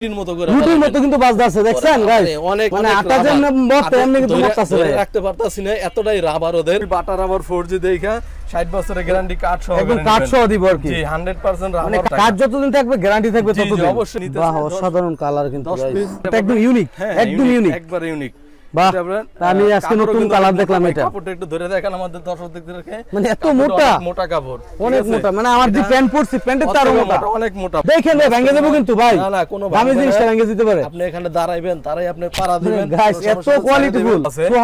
রুটির মতো করে রুটির বানাবেন। মতো কিন্তু বাজদা আছে দেখছেন গাইস অনেক মানে আটা যেমন বর্তে এমনি কিন্তু ধরে- বর্তাছে রাখতে পারতাছি না এতটাই রাবার ওদের। বাটা রাবার দেখা বছরের গ্যারান্টি সহ একদম কাঠ সহ দিব আর কি। জি মানে যতদিন থাকবে গ্যারান্টি থাকবে ততদিন। অবশ্যই নিতে বাহ অসাধারণ কালার কিন্তু দশ এটা একদম ইউনিক হ্যাঁ একদম ইউনিক একবার ইউনিক বাহ আমি আজকে নতুন কালার দেখলাম এটা। কাপড়টা একটু ধরে দেখেন আমাদের দর্শকদেরকে মানে এত মোটা। মোটা কাপড় অনেক মোটা মানে আমার যে প্যান্ট পরছি প্যান্টের অত মোটা। অনেক মোটা। দেখেন ভাই ভেঙে দেবো কিন্তু ভাই। না না কোনো দামি জিনিসটা ভেঙে দিতে পারে। আপনি এখানে দাঁড়াইবেন তারাই আপনি পাড়া দিবেন। গাইস এত সমস্যা নেই, কোয়ালিটি ছেড়ে ফুল।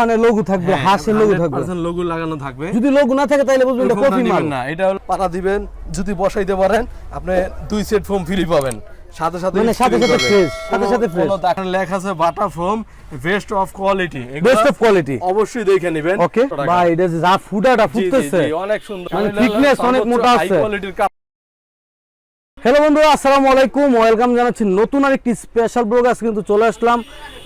দিবেন। লোগো থাকবে হ্যাঁ, হাসের লোগো থাকবে। 100% লোগো লাগানো থাকবে। যদি লোগো না থাকে তাহলে বুঝবেন এটা কপি মাল না এটা হলো পাড়া দিবেন যদি বসাইতে পারেন আপনি দুই সেট ফোম ফ্রি পাবেন। সাথে সাথে মানে সাথে সাথে fresh, সাথে সাথে দেখেন লেখা আছে Bata foam best of quality best of quality অবশ্যই দেখে নেবেন। ওকে ভাই এটা যে ফুটাটা ফুটতেছে। অনেক সুন্দর। মানে thickness অনেক মোটা হাই কোয়ালিটির হ্যালো বন্ধুরা আসসালামু আলাইকুম। ওয়েলকাম জানাচ্ছি নতুন আরেকটি স্পেশাল প্রোগ্রাম কিন্তু চলে আসলাম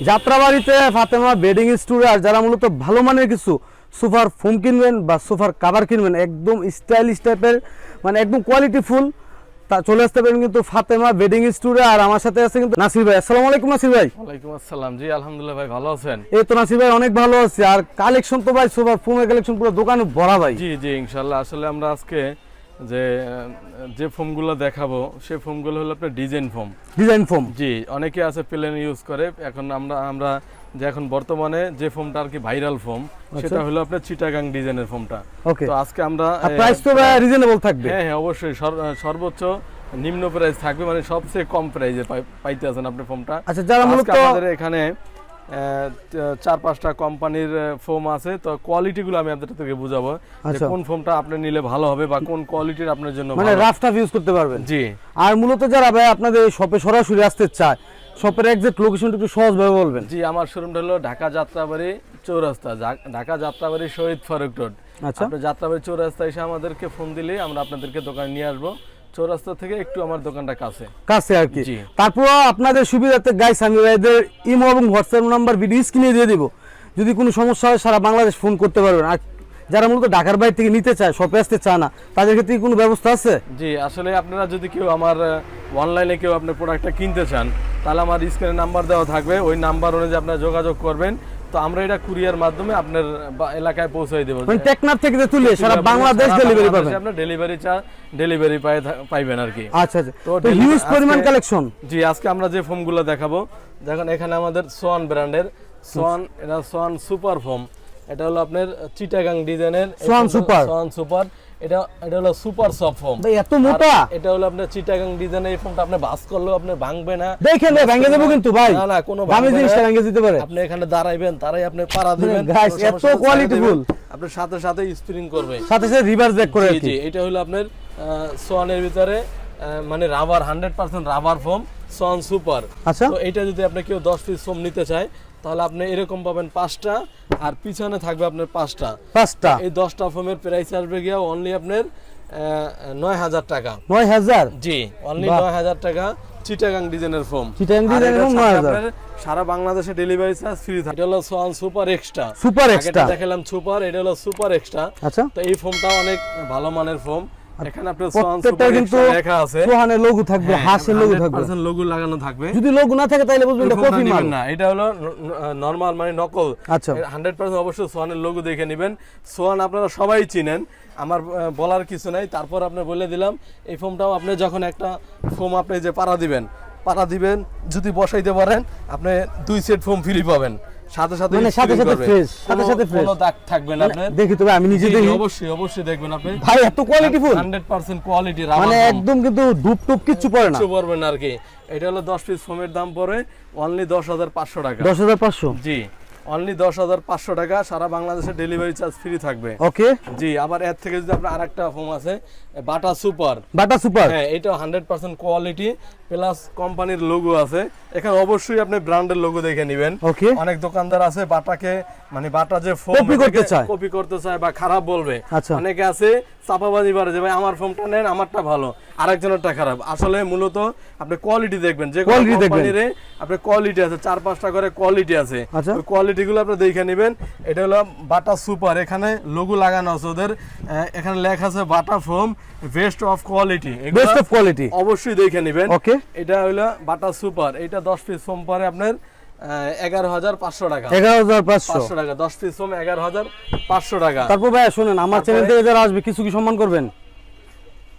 যাত্রাবাড়িতে ফাতেমা বেডিং স্টোরে আর যারা মূলত ভালো মানের কিছু সোফার ফোম কিনবেন বা সোফার কাভার কিনবেন একদম স্টাইলিশ টাইপের মানে একদম কোয়ালিটি ফুল তা চলে আসতে পারেন কিন্তু ফাতেমা বেডিং স্টোরে আর আমার সাথে আছে কিন্তু নাসির ভাই। আসসালামু আলাইকুম নাসির ভাই। ওয়ালাইকুম আসসালাম। জি আলহামদুলিল্লাহ ভাই ভালো আছেন? এই তো নাসির ভাই অনেক ভালো আছে। আর কালেকশন তো ভাই সুপার ফোমের কালেকশন পুরো দোকানে ভরা ভাই। জি জি ইনশাল্লাহ। আসলে আমরা আজকে যে যে ফোমগুলো দেখাবো সেই ফোমগুলো হলো আপনার ডিজাইন ফোম। Design foam? জি অনেকে আছে প্লেন ইউজ করে। এখন আমরা আমরা যে এখন বর্তমানে যে ফোমটা আর কি ভাইরাল ফোম সেটা হলো আপনার চিটাগাং ডিজাইনের ফোমটা। ওকে। তো আজকে আমরা প্রাইস তো রিজনেবল থাকবে। হ্যাঁ হ্যাঁ অবশ্যই। সর্বোচ্চ নিম্ন প্রাইস থাকবে মানে সবচেয়ে কম প্রাইসে পাইতে আছেন আপনি ফোমটা। আচ্ছা যারা মূলত আমাদের এখানে চার পাঁচটা কোম্পানির ফোম আছে। তো কোয়ালিটি গুলো আমি আপনাদের থেকে বুঝাবো যে আচ্ছা। কোন ফোমটা আপনি নিলে ভালো হবে বা কোন কোয়ালিটির আপনার জন্য মানে ভালো। রাফ টাফ ইউজ করতে পারবেন। জি। আর মূলত যারা ভাই আপনাদের শপে সরাসরি আসতে চায় শপের এক্সাক্ট লোকেশনটা একটু সহজভাবে বলবেন। জি আমার শোরুমটা হলো ঢাকা যাত্রাবাড়ি চৌরাস্তা ঢাকা যাত্রাবাড়ি শহীদ ফারুক রোড। আচ্ছা। আপনি যাত্রাবাড়ি চৌরাস্তা এসে আমাদেরকে ফোন দিলে আমরা আপনাদেরকে দোকানে নিয়ে আসব। চৌরাস্তা থেকে একটু আমার দোকানটা কাছে। কাছে আর কি। তারপর আপনাদের সুবিধার্থে গাইস আমি ভাইদের ইমো এবং হোয়াটসঅ্যাপ নাম্বার ভিডিও স্ক্রিনে দিয়ে দিব। যদি কোনো সমস্যা হয় সারা বাংলাদেশ ফোন করতে পারবেন। আর যারা মূলত ঢাকার বাইরে থেকে নিতে চায় শপে আসতে চায় না তাদের ক্ষেত্রে কোনো ব্যবস্থা আছে? জি আসলে আপনারা যদি কেউ আমার অনলাইনে কেউ আপনার প্রোডাক্টটা কিনতে চান তাহলে আমার স্ক্রিনে নাম্বার দেওয়া থাকবে। ওই নাম্বার অনুযায়ী আপনারা যোগাযোগ করবেন। তো আমরা এটা কুরিয়ার মাধ্যমে আপনার এলাকায় পৌঁছে দেবো। মানে টেকনাফ থেকে তুলে সারা বাংলাদেশ ডেলিভারি পাবেন। আপনার ডেলিভারি চা ডেলিভারি পাইবেন আর কি। আচ্ছা আচ্ছা। তো হিউজ পরিমাণ কালেকশন জি আজকে আমরা যে ফোমগুলো দেখাবো দেখেন এখানে আমাদের সোয়ান ব্র্যান্ডের সোয়ান এটা সোয়ান সুপার ফোম এটা হলো আপনার চিটাগাং ডিজাইনের সোয়ান সুপার। সোয়ান সুপার এটা এটা হলো সুপার সফট ফোম ভাই এত মোটা? এটা হলো আপনার চিটাগাং ডিজাইনের এই ফোনটা আপনি বাস করলেও আপনি ভাঙবে না। দেখেন ভাই ভেঙে দেবো কিন্তু ভাই। না না কোনো দামি ভাঙবে জিনিসটা ভেঙে দিতে পারে। আপনি এখানে দাঁড়াইবেন তারাই আপনি পাড়া দিবেন। কোনো এত। আপনার সাথে সাথে স্প্রিং করবে। সাথে সাথে রিভার্স ব্যাক করে জি এটা হলো আপনার সোয়ানের ভিতরে মানে rubber hundred percent rubber foam Swan super আচ্ছা। তো এটা যদি আপনি কেউ দশ পিস ফোম নিতে চায় তাহলে আপনি এরকম পাবেন পাঁচটা আর পিছনে থাকবে আপনার পাঁচটা। পাঁচটা? এই দশটা ফোমের প্রাইস আসবে গিয়া অনলি আপনার নয় হাজার টাকা। নয় হাজার? জি অনলি নয় হাজার টাকা চিটাগাং ডিজাইনের ফোম চিটাগাং ডিজাইনের ফোম 9,000 সারা বাংলাদেশে ডেলিভারি চার্জ ফ্রি থাকে। এটা হলো Swan super extra super extra দেখালাম সুপার এটা হলো সুপার এক্সট্রা আচ্ছা। তো এই ফোমটা অনেক ভালো মানের ফোম এখানে আপনার সোয়ান প্রত্যেকটা সুপার কিন্তু লেখা আছে। সোহানের লোগো থাকবে হ্যাঁ, হাসের লোগো থাকবে। লোগো লাগানো থাকবে। যদি লোগো না থাকে তাহলে বুঝবেন এটা কপি মাল। না এটা হলো নরমাল মানে নকল। আচ্ছা। হান্ড্রেড পার্সেন্ট অবশ্যই সোয়ানের লোগো দেখে নেবেন। আপনারা সবাই চিনেন আমার বলার কিছু নাই। তারপর আপনি বলে দিলাম এই ফোমটাও আপনি যখন একটা ফোম আপনি যে পাড়া দিবেন পাড়া দিবেন যদি বসাইতে পারেন আপনি দুই সেট ফোম ফ্রি পাবেন। সাথে সাথে মানে সাথে সাথে করবে। সাথে সাথে fresh। কোনো দাগ থাকবে না আপনার? দেখি তবে আমি নিজে জি, জি, দেখি। অবশ্যই অবশ্যই দেখবেন আপনি। ভাই এত quality full. Hundred percent quality মানে একদম কিন্তু ডুব টুপ কিচ্ছু পড়ে না। কিছু পড়বেন আর কি। এটা হলো দশ পিস ফোমের দাম পড়ে অনলি দশ হাজার পাঁচশো টাকা। দশ হাজার পাঁচশো? জি অনলি দশ হাজার পাঁচশো টাকা। সারা বাংলাদেশে ডেলিভারি চার্জ ফ্রি থাকবে। ওকে। জি আবার এর থেকে যদি আপনার আরেকটা ফোম আছে বাটা সুপার। Bata super. হ্যাঁ এটা হান্ড্রেড পার্সেন্ট কোয়ালিটি প্লাস কোম্পানির লোগো আছে। এখানে অবশ্যই আপনি ব্র্যান্ডের লোগো দেখে নেবেন। ওকে অনেক দোকানদার আছে বাটাকে মানে বাটা যে ফোম Copy করতে চায়। কপি করতে চায় বা খারাপ বলবে। আচ্ছা। অনেকে আছে চাপাবাজি বাড়ে যে ভাই আমার ফোনটা নেন আমারটা ভালো। আরেকজনেরটা খারাপ। আসলে মূলত আপনি কোয়ালিটি দেখবেন। যে Quality দেখবেন। আপনার কোয়ালিটি আছে চার পাঁচটা করে কোয়ালিটি আছে। আচ্ছা। ওই কোয়ালিটি গুলো আপনি দেখে নেবেন। এটা হলো বাটা সুপার এখানে লোগো লাগানো আছে ওদের। এখানে লেখা আছে Bata foam best of quality best of quality অবশ্যই দেখে নেবেন। Okay. এটা হইল বাটা সুপার। এটা দশ পিস সোম পরে আপনার এগারো হাজার পাঁচশো টাকা। এগারো হাজার পাঁচশো। পাঁচশো টাকা দশ পিস সোম এগারো হাজার পাঁচশো টাকা। তারপর ভাই শুনেন আমার চ্যানেল থেকে যারা আসবে কিছু কি সম্মান করবেন?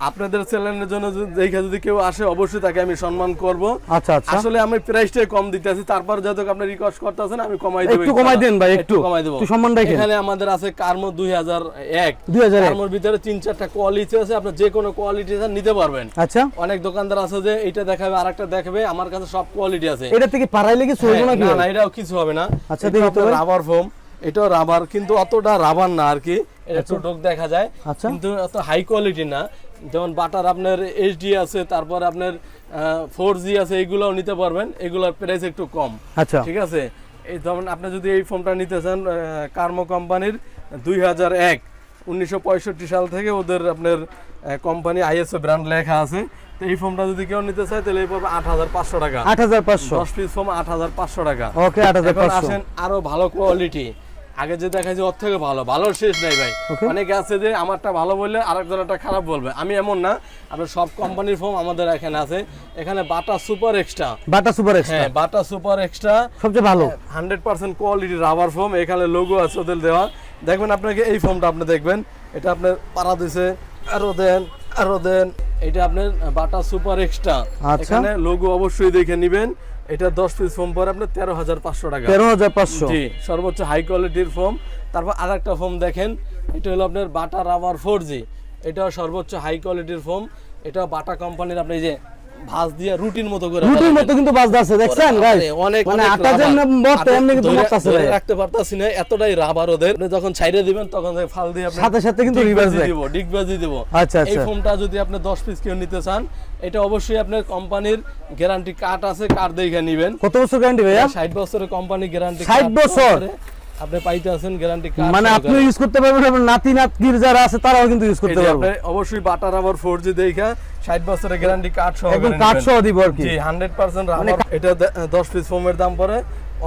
আপনাদের চ্যানেলের জন্য দেখে যদি কেউ আসে অবশ্যই তাকে আমি সম্মান করব। আচ্ছা আচ্ছা। আসলে আমি প্রাইসটাই কম দিতেছি তারপর যত আপনি রিকোয়েস্ট করতেছেন আমি কমাই দেব একটু কমাই দেন ভাই, একটু। কমাই দেব। সম্মান রাখেন। এখানে আমাদের আছে কার্মো 2001 2001 কার্মোর ভিতরে তিন চারটা কোয়ালিটি আছে। আপনি যে কোনো কোয়ালিটি নিতে পারবেন। আচ্ছা। অনেক দোকানদার আছে যে এটা দেখাবে আরেকটা দেখাবে আমার কাছে সব কোয়ালিটি আছে। এটা থেকে পারাইলে কি চলবে হ্যাঁ, না ভাই? না এটাও কিছু হবে না। আচ্ছা, দেখি তো রাবার ফোম এটাও রাবার কিন্তু অতটা রাবার না আর কি। এটা একটু ডোক দেখা যায়। আচ্ছা। কিন্তু এত হাই কোয়ালিটি না। যেমন বাটার আপনার এইচডি আছে তারপর আপনার ফোর জি আছে এগুলোও নিতে পারবেন। এগুলোর প্রাইস একটু কম। আচ্ছা। ঠিক আছে? এই যেমন আপনি যদি এই ফোনটা নিতে চান কার্মো কোম্পানির দুই হাজার এক উনিশশো পঁয়ষট্টি সাল থেকে ওদের আপনার কোম্পানি আইএসও ব্র্যান্ড লেখা আছে। তো এই ফোনটা যদি কেউ নিতে চায় তাহলে এই পড়বে আট হাজার পাঁচশো টাকা। আট হাজার পাঁচশো। দশ পিস ফোম আট হাজার পাঁচশো টাকা। ওকে আট হাজার আসেন আরও ভালো কোয়ালিটি আগে যে দেখাইছে ওর থেকে ভালো ভালোর শেষ নাই ভাই. অনেকে আছে যে আমারটা ভালো বললে আরেকজনটা খারাপ বলবে। আমি এমন না আপনার সব কোম্পানির ফোম আমাদের এখানে আছে। এখানে Bata super extra Bata super extra হ্যাঁ বাটা সুপার এক্সট্রা সবচেয়ে ভালো। Hundred percent quality rubber foam এখানে লোগো আছে ওদের দেওয়া। দেখবেন আপনাকে এই ফোমটা আপনি দেখবেন। এটা আপনার পাড়া দিছে আরও দেন আরও দেন। এটা আপনার বাটা সুপার এক্সট্রা আচ্ছা। এখানে লোগো অবশ্যই দেখে নেবেন। এটা দশ পিস ফোম পরে আপনার তেরো হাজার পাঁচশো টাকা। তেরো হাজার পাঁচশো। জি সর্বোচ্চ হাই কোয়ালিটির ফোম তারপর আরেকটা ফোম দেখেন এটা হলো আপনার বাটা রাবার ফোর এটা এটাও সর্বোচ্চ হাই কোয়ালিটির ফোম এটা বাটা কোম্পানির আপনি যে ভাঁজ দিয়ে রুটিন মতো করে রুটির মতো কিন্তু বাজদা আছে দেখছেন গাইস অনেক মানে আটা রাবার। যেমন এমনি কিন্তু ধরে- বর্তাছে রাখতে পারতাছি না এতটাই রাবার ওদের যখন ছাইরে দিবেন তখন ফাল দিয়ে আপনি সাথে সাথে কিন্তু ডিগবাজি reverse দেয়। দিব দিব আচ্ছা, এই আচ্ছা। ফোনটা যদি আপনি 10 পিস নিতে চান এটা অবশ্যই আপনার কোম্পানির গ্যারান্টি কার্ড আছে কার্ড দেখে নেবেন কত বছর গ্যারান্টি ভাইয়া 60 বছরের কোম্পানি গ্যারান্টি 60 বছর? আপনি পাইতে আছেন গ্যারান্টি কার্ড মানে আপনি ইউজ করতে পারবেন আপনার নাতি নাতনির যারা আছে তারাও কিন্তু ইউজ করতে পারবে। অবশ্যই বাটার আবার 4G দেখা 60 বছরের গ্যারান্টি কার্ড সহ একদম কাঠ সহ দিব আর কি। জি 100% রাবার এটা 10 পিস ফোমের দাম পড়ে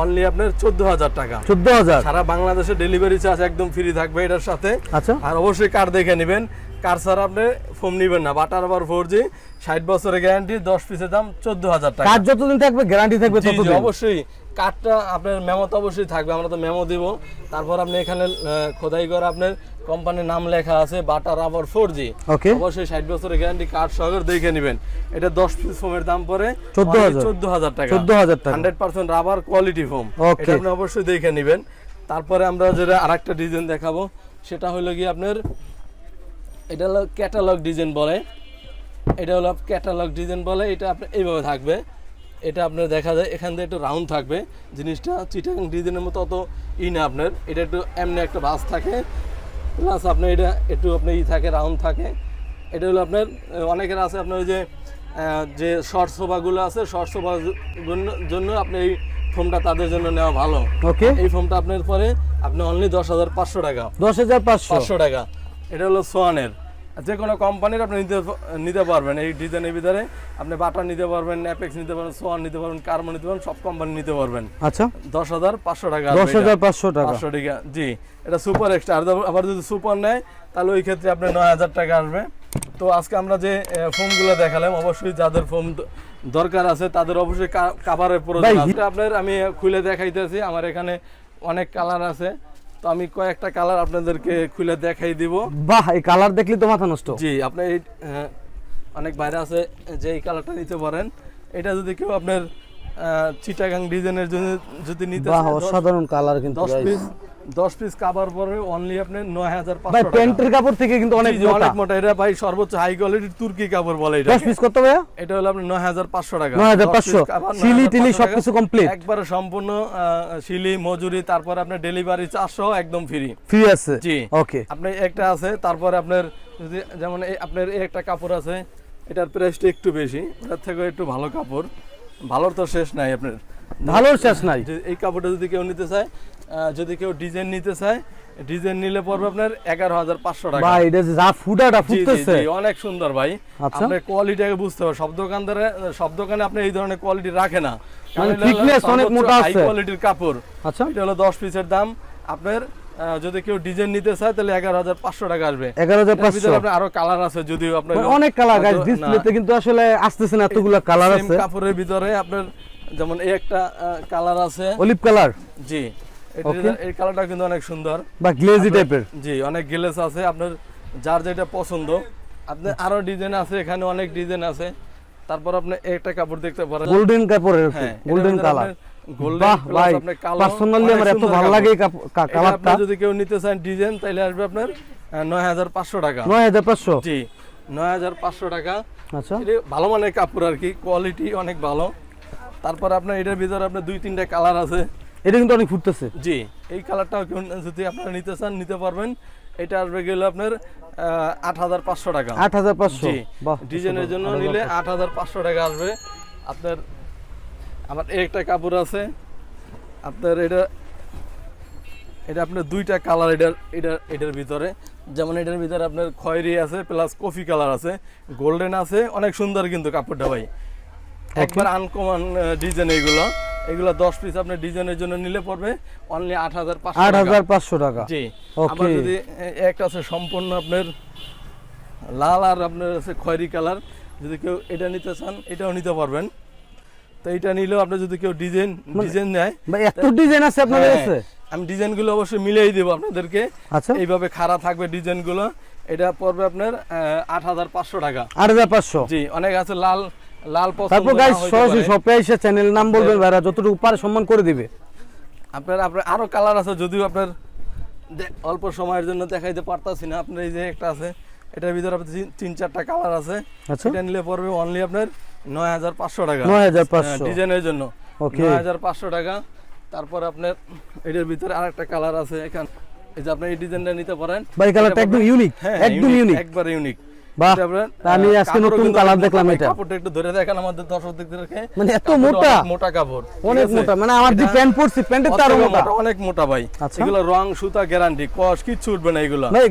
অনলি আপনার 14000 টাকা। চোদ্দ হাজার সারা বাংলাদেশে ডেলিভারি চার্জ একদম ফ্রি থাকবে এটার সাথে। আচ্ছা। আর অবশ্যই কার্ড দেখে নেবেন। কার ছাড়া আপনি ফোন নেবেন না। বাটার আবার ফোর জি ষাট বছরের গ্যারান্টি দশ পিসের দাম চোদ্দ হাজার টাকা। কাঠ যতদিন থাকবে গ্যারান্টি থাকবে ততদিন। অবশ্যই। কার্ডটা আপনার মেমো তো অবশ্যই থাকবে আমরা তো মেমো দিব। তারপর আপনি এখানে খোদাই করে আপনার কোম্পানির নাম লেখা আছে বাটার আবার ফোর জি অবশ্যই ষাট বছরের গ্যারান্টি কার্ড সহকারে দেখে নেবেন। এটা দশ পিস ফোমের দাম পরে চোদ্দ হাজার। টাকা। চোদ্দ হাজার টাকা। Hundred percent rubber quality foam. এটা আপনি অবশ্যই দেখে নেবেন। তারপরে আমরা যেটা আরেকটা ডিজাইন দেখাবো সেটা হলো কি আপনার এটা হলো ক্যাটালগ ডিজাইন বলে। এটা হলো ক্যাটালগ ডিজাইন বলে এটা আপনার এইভাবে থাকবে। এটা আপনার দেখা যায় এখান থেকে একটু রাউন্ড থাকবে। জিনিসটা চিটাং ডিজাইনের মতো অত ই না আপনার। এটা একটু এমনি একটা ভাঁজ থাকে। প্লাস আপনার এটা একটু আপনার ই থাকে রাউন্ড থাকে। এটা হলো আপনার অনেকের আছে আপনার ওই যে যে শর্ট সোফাগুলো আছে শর্ট সোফার জন্য আপনি এই ফোমটা তাদের জন্য নেওয়া ভালো। ওকে এই ফোমটা আপনার পরে আপনি অনলি দশ হাজার পাঁচশো টাকা। দশ হাজার পাঁচশো। টাকা। এটা হলো সোয়ানের যে কোনো কোম্পানির আপনি নিতে নিতে পারবেন। এই ডিজাইনের ভিতরে আপনি বাটা নিতে পারবেন অ্যাপেক্স নিতে পারবেন সোয়ান নিতে পারবেন কার্মো নিতে পারবেন সব কোম্পানি নিতে পারবেন। আচ্ছা। দশ হাজার পাঁচশো টাকা দশ হাজার পাঁচশো টাকা। পাঁচশো টাকা জি। এটা সুপার এক্সট্রা আর আবার যদি সুপার নেয় তাহলে ওই ক্ষেত্রে আপনি নয় হাজার টাকা আসবে। তো আজকে আমরা যে ফোনগুলো দেখালাম অবশ্যই যাদের ফোন দরকার আছে তাদের অবশ্যই কাভারের প্রয়োজন আপনার আমি খুলে দেখাইতেছি আমার এখানে অনেক কালার আছে। তো আমি কয়েকটা কালার আপনাদেরকে খুলে দেখাই দিব। বাহ এই কালার দেখলি তো মাথা নষ্ট। জি আপনি এই অনেক বাইরে আছে যে এই কালারটা নিতে পারেন। এটা যদি কেউ আপনার আহ, চিটাগাং ডিজাইনের জন্য যদি নিতে অসাধারণ কালার কিন্তু দশ guys। পিস দশ পিস কাভার পরে অনলি আপনি নয় হাজার ভাই প্যান্টের কাপড় থেকে কিন্তু অনেক মোটা। অনেক মোটা। এটা ভাই সর্বোচ্চ হাই কোয়ালিটির তুর্কি কাপড় বলে এটা দশ পিস কত ভাইয়া? এটা হলো আপনার নয় হাজার পাঁচশো টাকা। 9,500 দশ সিলি টিলি সবকিছু complete? একবারে সম্পূর্ণ মজুরি তারপর আপনার ডেলিভারি চারশো একদম ফ্রি ফ্রি আছে? জি। ওকে আপনি একটা আছে তারপরে আপনার যদি যেমন এই আপনার একটা কাপড় আছে এটার প্রাইসটা একটু বেশি। ওটার থেকে একটু ভালো কাপড়। ভালোর তো শেষ নাই আপনার। ভালোর শেষ নাই। এই কাপড়টা যদি কেউ নিতে চায় যদি কেউ ডিজাইন নিতে চায় ডিজাইন নিলে পড়বে আপনার এগারো হাজার পাঁচশো টাকা। ভাই এটা যা ফুটাটা ফুটতেছে। অনেক সুন্দর ভাই। আচ্ছা। আপনার কোয়ালিটি আগে বুঝতে হবে। সব দোকানদারে সব দোকানে আপনি এই ধরনের কোয়ালিটি রাখে না। মানে thickness অনেক মোটা হাই আছে। কোয়ালিটির কাপড়। আচ্ছা। এটা হলো দশ পিসের দাম। আপনার যদি কেউ ডিজাইন নিতে চায় তাহলে এগারো হাজার পাঁচশো টাকা আসবে। এগারো হাজার পাঁচশো। আরও কালার আছে যদিও আপনার মানে অনেক কালার গাছ ডিসপ্লেতে কিন্তু আসলে আসতেছে না এতগুলো কালার আছে। কাপড়ের ভিতরে আপনার যেমন এই একটা কালার আছে। অলিভ কালার জি. এই কালারটা কিন্তু অনেক সুন্দর। বা গ্লেজি টাইপের জি অনেক গেলেস আছে। আপনার যার যেটা পছন্দ। আপনি আরও ডিজাইন আছে এখানে অনেক ডিজাইন আছে। তারপর আপনি একটা কাপড় দেখতে পারেন। গোল্ডেন কাপড়ের গোল্ডেন কালার বাহ ভাই পার্সোনালি আমার এত ভালো লাগে এই কাপ- কা- কালারটা। যদি কেউ নিতে চান ডিজাইন তাহলে আসবে আপনার নয় হাজার পাঁচশো টাকা। জি আচ্ছা। এটা ভালো মানের কাপড় আর কি কোয়ালিটি অনেক ভালো। তারপর আপনার এটার ভিতরে আপনার দুই তিনটা কালার আছে। এটা কিন্তু অনেক ফুটতেছে জি এই কালারটাও কেউ যদি আপনারা নিতে চান নিতে পারবেন। এটা আসবে গেলে আপনার আট হাজার পাঁচশো টাকা। আট হাজার পাঁচশো? ডিজাইনের জন্য নিলে আট হাজার পাঁচশো। টাকা আসবে। আপনার আমার একটা কাপড় আছে। আপনার এটা এটা আপনার দুইটা কালার এটার এটার এটার ভিতরে। যেমন এটার ভিতরে আপনার খয়েরি আছে প্লাস কফি কালার আছে। গোল্ডেন আছে অনেক সুন্দর কিন্তু কাপড়টা ভাই। একবার আনকমন ডিজাইন এইগুলো এগুলো দশ পিস আপনার ডিজাইনের জন্য নিলে পড়বে অনলি আট হাজার পাঁচশো আট টাকা। জি. আবার যদি একটা আছে সম্পূর্ণ আপনার লাল আর আপনার আছে খয়েরি কালার। যদি কেউ এটা নিতে চান এটাও নিতে পারবেন। তো এটা নিলেও আপনি যদি কেউ ডিজাইন ডিজাইন নেয় এত ডিজাইন আছে আপনাদের হ্যাঁ, কাছে? আমি ডিজাইনগুলো অবশ্যই মিলিয়ে দেবো আপনাদেরকে। আচ্ছা। এইভাবে খাড়া থাকবে ডিজাইনগুলো। এটা পড়বে আপনার আট হাজার পাঁচশো টাকা। আট হাজার পাঁচশো। জি অনেক আছে লাল লাল তারপর গাইস সরাসরি শপে এসে চ্যানেল নাম বলবেন ভাইরা যতটুকু পারে সম্মান করে দিবে। আপনার আপনার আরও কালার আছে যদিও আপনার অল্প সময়ের জন্য দেখাইতে পারতাছি না। আপনার এই যে একটা আছে এটার ভিতরে আপনার তিন- চারটা কালার আছে। আচ্ছা। এটা নিলে পড়বে অনলি আপনার নয় হাজার পাঁচশো টাকা। 9,500 ডিজাইনের জন্য. নয় হাজার পাঁচশো টাকা। তারপর আপনার এটার ভিতরে আরেকটা কালার আছে এখান এই যে আপনি এই ডিজাইনটা নিতে পারেন। ভাই কালারটা একদম ইউনিক হ্যাঁ একদম ইউনিক একবার ইউনিক বাহ আমি আজকে নতুন কালার দেখলাম এটা। কাপড়টা একটু ধরে দেখেন আমাদের দর্শকদেরকে মানে এত মোটা? মোটা কাপড় অনেক? মোটা মানে আমার যে প্যান্ট পরছি প্যান্টের তো অনেক মোটা। মোটা, অনেক মোটা ভাই। আচ্ছা। এগুলো রং সুতা গ্যারান্টি কস কিচ্ছু উঠবে না এগুলো। ভাই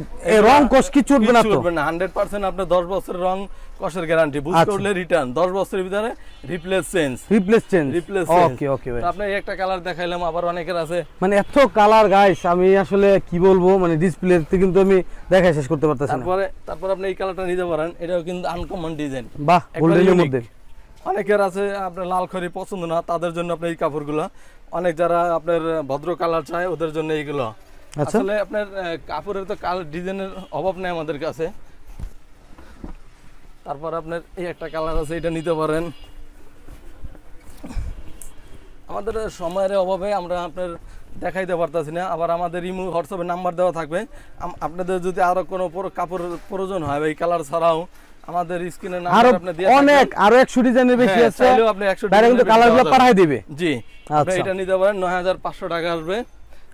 রং কষ কিচ্ছু উঠবে না তো? উঠবে না হান্ড্রেড পার্সেন্ট আপনার দশ বছরের রং কষের গ্যারান্টি বুঝ আচ্ছা। করলে রিটার্ন দশ বছরের ভিতরে replace change replace change replace okay okay আপনি একটা কালার দেখাইলাম আবার অনেকের আছে। মানে এত কালার গাইস আমি আসলে কি বলব? মানে ডিসপ্লেতে কিন্তু আমি দেখা শেষ করতে পারতেছি না। তারপরে তারপর আপনি এই কালারটা নিতে পারেন। এটাও কিন্তু আনকমন ডিজাইন বাহ গোল্ডেনের মধ্যে। অনেকের আছে আপনার লাল খড়ি পছন্দ না তাদের জন্য আপনি এই কাপড়গুলো। অনেক যারা আপনার ভদ্র কালার চায় ওদের জন্য এইগুলো। আচ্ছা। আসলে আপনার কাপড়ের তো কালার ডিজাইনের অভাব নেই আমাদের কাছে। তারপর আপনার এই একটা কালার আছে এটা নিতে পারেন। আমাদের সময়ের অভাবে আমরা আপনার দেখাইতে পারতাছি না আবার আমাদের ইমো হোয়াটসঅ্যাপে নাম্বার দেওয়া থাকবে। আপনাদের যদি আরও কোনো কাপড়ের প্রয়োজন হয় এই কালার ছাড়াও আমাদের স্ক্রিনে নাম্বার আপনি দিয়ে অনেক আরও একশো ডিজাইনের বেশি হ্যাঁ, আছে। চাইলেও আপনি 100 তারা কিন্তু ডিজাইনের কালার বেশি পাঠাই দিবে। জি আপনি আচ্ছা। এটা নিতে পারেন নয় হাজার পাঁচশো টাকা আসবে।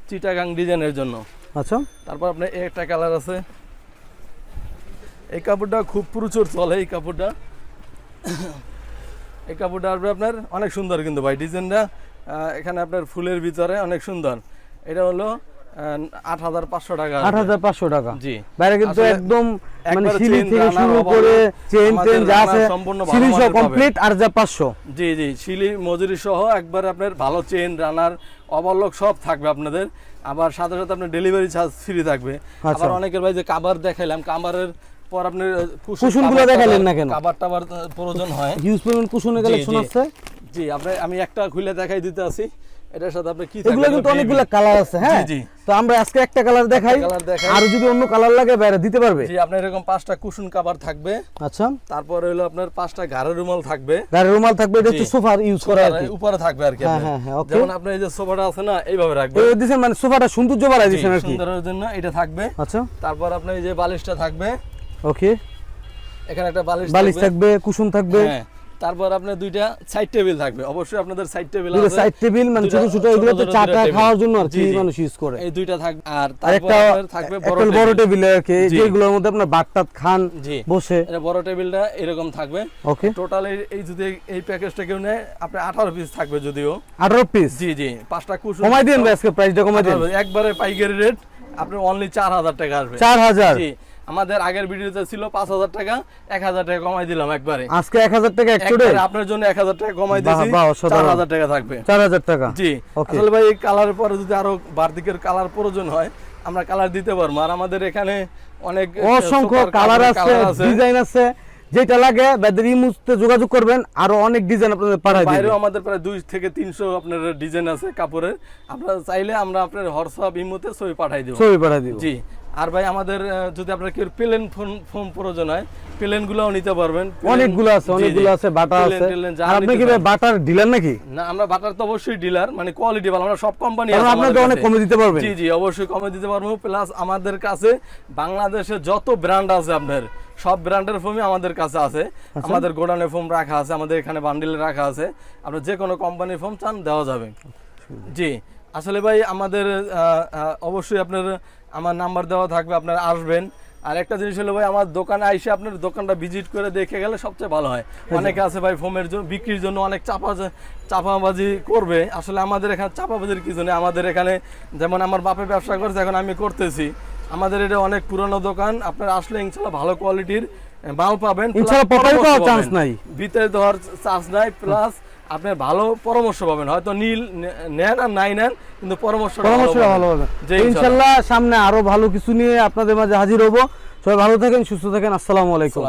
চিটাগাং ডিজাইনের জন্য। আচ্ছা। তারপর আপনার এই একটা কালার আছে। এই কাপড়টা খুব প্রচুর চলে এই কাপড়টা। এই কাপড়টা আসবে আপনার অনেক সুন্দর কিন্তু ভাই ডিজাইনটা এখানে আপনার ফুলের ভিতরে অনেক সুন্দর। এটা হলো আট হাজার পাঁচশো টাকা আট হাজার পাঁচশো টাকা। জি। বাইরে কিন্তু একদম মানে একবারে থেকে শুরু করে চেন টেন যা আছে সম্পূর্ণ ভালো সহ কমপ্লিট আর যা পাঁচশো। জি জি শিলি মজুরি সহ একবার আপনার ভালো চেন রানার অবলক সব থাকবে আপনাদের। আবার সাথে সাথে আপনার ডেলিভারি চার্জ ফ্রি থাকবে। আচ্ছা। আবার অনেকের ভাই যে কাবার দেখাইলাম কাবারের পর কুশনগুলো দেখাইলেন না কেন? কাবার টাবার প্রয়োজন হয়। হিউজ পরিমাণ কুশনের কালেকশন আছে। জি আপনি আমি একটা খুলে দেখাই দিতে আছি এটার সাথে আপনি কি এগুলো কিন্তু অনেকগুলো কালার আছে হ্যাঁ। তো আমরা আজকে একটা কালার দেখাই। আর যদি অন্য কালার লাগে বাইরে দিতে পারবে। জি আপনার এরকম পাঁচটা কুশন কাবার থাকবে। আচ্ছা। তারপর হলো আপনার পাঁচটা রুমাল থাকবে। গাড়ির রুমাল থাকবে এটা হচ্ছে সোফার ইউজ করা আর কি। উপরে থাকবে আর কি হ্যাঁ, হ্যাঁ, হ্যাঁ, যেমন আপনার এই যে সোফাটা আছে না এইভাবে এই দিছেন মানে সোফাটা সৌন্দর্য বাড়াই জি, আর কি। সুন্দরের জন্য এটা থাকবে। আচ্ছা। তারপর আপনার এই যে বালিশটা থাকবে। ওকে। এখানে একটা বালিশ বালিশ থাকবে কুশন থাকবে। হ্যাঁ তারপর আপনার দুইটা সাইড টেবিল থাকবে। অবশ্যই আপনাদের সাইড টেবিল আছে। সাইড টেবিল মানে ছোট ছোট এগুলো তো ছোট চা টা খাওয়ার জন্য আর কি। মানুষ ইউজ করে। এই দুইটা থাকবে আর তারপর থাকবে বড় বড় টেবিল জি। যেগুলোর মধ্যে আপনার খান বসে। এটা বড় টেবিলটা এরকম থাকবে। ওকে। টোটাল এই যদি এই প্যাকেজটা কেউ নেয় আপনার আঠারো পিস থাকবে যদিও। আঠারো পিস জি জি। পাঁচটা কুশন কমাই দিন ভাই আজকে প্রাইসটা কমাই দিন। একবারে পাইকারি রেট আপনার অনলি চার হাজার টাকা আসবে। চার হাজার? জি। আমাদের আগের ভিডিওতে ছিল পাঁচ হাজার টাকা এক হাজার টাকা কমাই দিলাম একবারে। আজকে এক হাজার টাকা আপনার জন্য এক হাজার টাকা কমাই দিয়েছি চার হাজার টাকা থাকবে। চার হাজার টাকা? জি আসলে ভাই এই কালারের পরে যদি আরও বারদিকের কালার প্রয়োজন হয় আমরা কালার দিতে পারব। আর আমাদের এখানে অনেক অসংখ্য কালার আছে ডিজাইন আছে। যেটা লাগে বেদের ইমুতে যোগাযোগ করবেন। আরও অনেক ডিজাইন আপনাদের পাঠাই দিবে। বাইরেও আমাদের প্রায় দুই থেকে তিনশো আপনার ডিজাইন আছে কাপড়ের। আপনারা চাইলে আমরা আপনার হোয়াটসঅ্যাপ ইমোতে ছবি পাঠাই দেবো। ছবি পাঠাই দিব। জি আর ভাই আমাদের যদি আপনার কেউ প্লেন ফোন ফোন প্রয়োজন হয় প্লেন গুলাও নিতে পারবেন। অনেকগুলো আছে অনেকগুলো আছে বাটা আছে। আর আপনি কি। বাটার ডিলার নাকি? না আমরা বাটার তো অবশ্যই ডিলার মানে কোয়ালিটি ভালো আমরা সব কোম্পানি কারণ আপনাদের অনেক কমে দিতে পারবেন। জি জি অবশ্যই কমে দিতে পারব। প্লাস আমাদের কাছে বাংলাদেশে যত ব্র্যান্ড আছে আপনার সব ব্র্যান্ডের ফোমই আমাদের কাছে আছে। আচ্ছা। আমাদের গোডাউনে ফোম রাখা আছে আমাদের এখানে বান্ডিলে রাখা আছে। আপনার যে কোনো কোম্পানির ফোম চান দেওয়া যাবে। জি আসলে ভাই আমাদের অবশ্যই আপনার আমার নাম্বার দেওয়া থাকবে আপনারা আসবেন। আর একটা জিনিস হলো ভাই আমার দোকানে আইসে আপনার দোকানটা ভিজিট করে দেখে গেলে সবচেয়ে ভালো হয়। অনেকে আছে ভাই ফোমের জন্য বিক্রির জন্য অনেক চাপা চাপাবাজি করবে। আসলে আমাদের এখানে চাপাবাজির কিছু নেই। আমাদের এখানে যেমন আমার বাপে ব্যবসা করছে এখন আমি করতেছি। আমাদের এটা অনেক পুরনো দোকান আপনার আসলে ইনশাল্লাহ ভালো কোয়ালিটির মাল পাবেন ইনশাল্লাহ। নাই। ভিতরে দেওয়ার চান্স নাই প্লাস আপনার ভালো পরামর্শ পাবেন। হয়তো নীল নেন আর নাই নেন কিন্তু পরামর্শ পরামর্শ ভালো হবে। যে ইনশাল্লাহ সামনে আরও ভালো কিছু নিয়ে আপনাদের মাঝে হাজির হব। সবাই ভালো থাকেন সুস্থ থাকেন। আসসালামু আলাইকুম।